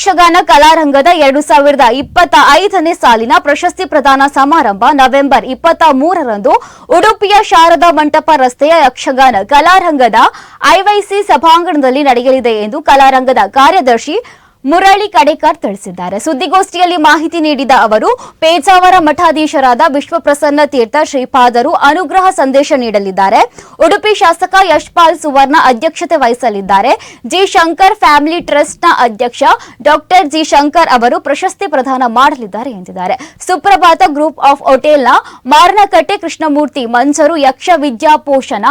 ಯಕ್ಷಗಾನ ಕಲಾರಂಗದ ಎರಡು ಸಾವಿರದ ಇಪ್ಪತ್ತ ಐದನೇ ಸಾಲಿನ ಪ್ರಶಸ್ತಿ ಪ್ರದಾನ ಸಮಾರಂಭ ನವೆಂಬರ್ ಇಪ್ಪತ್ತ ಮೂರರಂದು ಉಡುಪಿಯ ಶಾರದಾ ಮಂಟಪ ರಸ್ತೆಯ ಯಕ್ಷಗಾನ ಕಲಾರಂಗದ ಐವೈಸಿ ಸಭಾಂಗಣದಲ್ಲಿ ನಡೆಯಲಿದೆ ಎಂದು ಕಲಾರಂಗದ ಕಾರ್ಯದರ್ಶಿ ಮುರಳಿ ಕಡೇಕರ್ ತಿಳಿಸಿದ್ದಾರೆ. ಸುದ್ದಿಗೋಷ್ಠಿಯಲ್ಲಿ ಮಾಹಿತಿ ನೀಡಿದ ಅವರು, ಪೇಜಾವರ ಮಠಾಧೀಶರಾದ ವಿಶ್ವಪ್ರಸನ್ನ ತೀರ್ಥ ಶ್ರೀಪಾದರು ಅನುಗ್ರಹ ಸಂದೇಶ ನೀಡಲಿದ್ದಾರೆ. ಉಡುಪಿ ಶಾಸಕ ಯಶ್ಪಾಲ್ ಸುವರ್ಣ ಅಧ್ಯಕ್ಷತೆ ವಹಿಸಲಿದ್ದಾರೆ. ಜಿ ಶಂಕರ್ ಫ್ಯಾಮಿಲಿ ಟ್ರಸ್ಟ್ನ ಅಧ್ಯಕ್ಷ ಡಾಕ್ಟರ್ ಜಿ ಶಂಕರ್ ಅವರು ಪ್ರಶಸ್ತಿ ಪ್ರದಾನ ಮಾಡಲಿದ್ದಾರೆ ಎಂದಿದ್ದಾರೆ. ಸುಪ್ರಭಾತ ಗ್ರೂಪ್ ಆಫ್ ಹೋಟೆಲ್ನ ಮಾರನಕಟ್ಟೆ ಕೃಷ್ಣಮೂರ್ತಿ ಮಂಜರು ಯಕ್ಷ ವಿದ್ಯಾಪೋಷಣ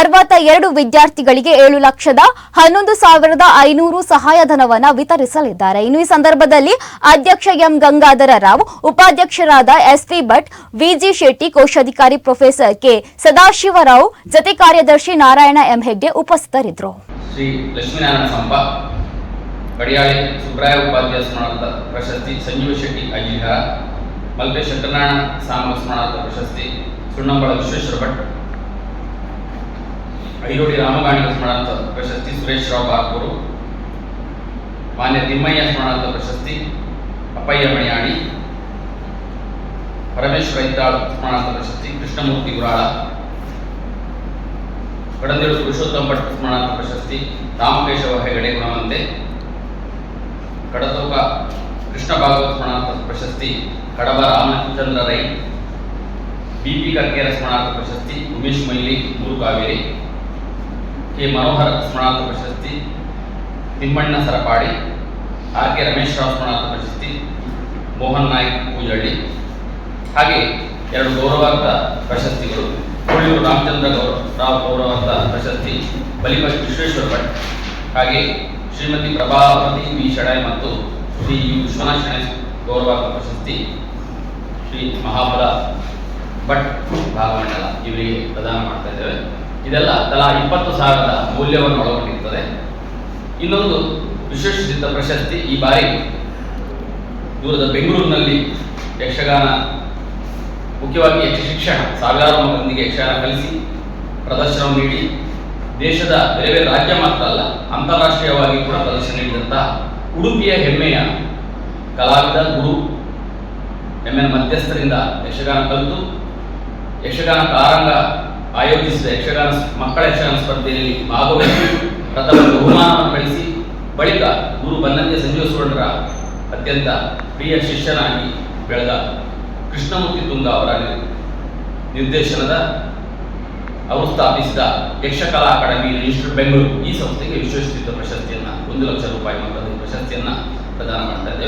ಅರವತ್ತ ಎರಡು ವಿದ್ಯಾರ್ಥಿಗಳಿಗೆ ಏಳು ಲಕ್ಷದ ಹನ್ನೊಂದು ಸಾವಿರದ ಐನೂರು ಸಹಾಯಧನವನ್ನ ವಿತರಿಸಲಿದ್ದಾರೆ ಇನ್ನು ಈ ಸಂದರ್ಭದಲ್ಲಿ ಅಧ್ಯಕ್ಷ ಎಂ ಗಂಗಾಧರ ರಾವ್ ಉಪಾಧ್ಯಕ್ಷರಾದ ಎಸ್ಪಿ ಭಟ್ ವಿಜಿ ಶೆಟ್ಟಿ ಕೋಶಾಧಿಕಾರಿ ಪ್ರೊಫೆಸರ್ ಕೆ ಸದಾಶಿವರಾವ್ ಜತೆ ಕಾರ್ಯದರ್ಶಿ ನಾರಾಯಣ ಎಂ ಹೆಗ್ಡೆ ಉಪಸ್ಥಿತರಿದ್ದರು ಶ್ರೀ ಲಕ್ಷ್ಮೀನಾರಾಯಣ ಸಂಪ ಕಡಿಯಾಳಿ ಸುಬ್ರಾಯ ಉಪಾಧ್ಯಾಯ ಸ್ಮರಣಾರ್ಥ ಪ್ರಶಸ್ತಿ ಸಂಜೀವ ಶೆಟ್ಟಿ ಅಯ್ಯಗಾರ ಮಲ್ಪೆ ಶಂಕರನಾರಾಯಣ ಸಾಮ ಸ್ಮರಣಾರ್ಥ ಪ್ರಶಸ್ತಿ ಸುಣ್ಣಂಬಳ ವಿಶ್ವೇಶ್ವರ ಭಟ್ ಐರೋಡಿ ರಾಮಗಾಣಿಗ ಸ್ಮರಣಾರ್ಥ ಪ್ರಶಸ್ತಿ ಸುರೇಶ್ ರಾವ್ ಬಾರ್ಕೂರು ಮಾನ್ಯ ತಿಮ್ಮಯ್ಯ ಸ್ಮರಣಾರ್ಥ ಪ್ರಶಸ್ತಿ, ಅಪ್ಪಯ್ಯ ಮಣಿಯಾಣಿ ಪರಮೇಶ್ವರ ಇದ್ದಾಳ್ ಸ್ಮರಣಾರ್ಥ ಪ್ರಶಸ್ತಿ, ಕೃಷ್ಣಮೂರ್ತಿ ಗುರಾಳ ಕಡಂದೇಳು ಪುರುಷೋತ್ತಮ ಭಟ್ ಸ್ಮರಣಾರ್ಥ ಪ್ರಶಸ್ತಿ ರಾಮಕೇಶವ ಹೆಗಡೆ ಗುಣವಂತೆ ಕಡತೋಕ ಕೃಷ್ಣ ಭಾಗವತ್ ಸ್ಮರಣಾರ್ಥ ಪ್ರಶಸ್ತಿ, ಕಡಬ ರಾಮಚಂದ್ರ ರೈ, ಬಿಪಿ ಕರ್ಕೇರ ಸ್ಮರಣಾರ್ಥ ಪ್ರಶಸ್ತಿ, ಉಮೇಶ್ ಮೈಲಿ, ಮೂರು ಕಾವೇರಿ, ಕೆ ಮನೋಹರ ಸ್ಮರಣಾರ್ಥ ಪ್ರಶಸ್ತಿ, ತಿಮ್ಮಣ್ಣ ಸರಪಾಡಿ ಆರ್ ಕೆ ರಮೇಶ್ ಸ್ಮರಣಾರ್ಥ ಪ್ರಶಸ್ತಿ, ಮೋಹನ್ ನಾಯ್ಕ್ ಪೂಜಳ್ಳಿ ಹಾಗೆ ಎರಡು ಗೌರವಾರ್ಥ ಪ್ರಶಸ್ತಿಗಳು ಕೊಳ್ಳೂರು ರಾಮಚಂದ್ರ ಗೌರವ ರಾವ್ ಗೌರವಾರ್ಥ ಪ್ರಶಸ್ತಿ, ಬಲಿಪಶ್ ವಿಶ್ವೇಶ್ವರ ಭಟ್, ಹಾಗೆ ಶ್ರೀಮತಿ ಪ್ರಭಾವತಿ ವಿ ಶೆಣೈ ಮತ್ತು ಶ್ರೀ ಯು ವಿಶ್ವನಾಥ್ ಶೆಣೈ ಗೌರವಾರ್ಥ ಪ್ರಶಸ್ತಿ, ಶ್ರೀ ಮಹಾಬಲ ಭಟ್ ಭಾಗಮಂಡಲ ಇವರಿಗೆ ಪ್ರದಾನ ಮಾಡ್ತಾ ಇದ್ದೇವೆ. ಇದೆಲ್ಲ ತಲಾ ಇಪ್ಪತ್ತು ಸಾವಿರದ ಮೌಲ್ಯವನ್ನು ಒಳಗೊಂಡಿರ್ತದೆ. ಇನ್ನೊಂದು ವಿಶ್ವಸಿದ್ಧ ಪ್ರಶಸ್ತಿ ಈ ಬಾರಿ ದೂರದ ಬೆಂಗಳೂರಿನಲ್ಲಿ ಯಕ್ಷಗಾನ, ಮುಖ್ಯವಾಗಿ ಯಕ್ಷ ಶಿಕ್ಷಣ, ಸಾವಿರಾರು ಮಂದಿಗೆ ಯಕ್ಷಗಾನ ಕಲಿಸಿ ಪ್ರದರ್ಶನ ನೀಡಿ, ದೇಶದ ಬೇರೆ ಬೇರೆ ರಾಜ್ಯ ಮಾತ್ರ ಅಲ್ಲ, ಅಂತಾರಾಷ್ಟ್ರೀಯವಾಗಿ ಕೂಡ ಪ್ರದರ್ಶನ ನೀಡಿದಂತಹ ಉಡುಪಿಯ ಹೆಮ್ಮೆಯ ಕಲಾವಿದ ಗುರು ಎಂ ಎನ್ ಮಧ್ಯಸ್ಥರಿಂದ ಯಕ್ಷಗಾನ ಕಲಿತು, ಯಕ್ಷಗಾನ ಕಾರಂಗ ಆಯೋಜಿಸಿದ ಯಕ್ಷಗಾನ ಮಕ್ಕಳ ಯಕ್ಷಗಾನ ಸ್ಪರ್ಧೆಯಲ್ಲಿ ಭಾಗವಹಿಸಿ ಪ್ರಥಮ ಬಹುಮಾನವನ್ನು ಗಳಿಸಿ ಬಳಿಕ ಗುರು ಬನ್ನಂಜೆ ಸಂಜೀವ ಸುವರ್ಣರ ಅತ್ಯಂತ ಪ್ರಿಯ ಶಿಷ್ಯನಾಗಿ ಬೆಳೆದ ಕೃಷ್ಣಮೂರ್ತಿ ತುಂಗ ಅವರ ನಿರ್ದೇಶನದ ಅವರು ಸ್ಥಾಪಿಸಿದ ಯಕ್ಷಕಲಾ ಅಕಾಡೆಮಿ ಇನ್ಸ್ಟಿಟ್ಯೂಟ್ ಬೆಂಗಳೂರು ಈ ಸಂಸ್ಥೆಗೆ ವಿಶ್ವೇಶ್ವರ ಪ್ರಶಸ್ತಿಯನ್ನ ಒಂದು ಲಕ್ಷ ರೂಪಾಯಿ ಮೊತ್ತದ ಪ್ರದಾನ ಪ್ರಶಸ್ತಿಯನ್ನ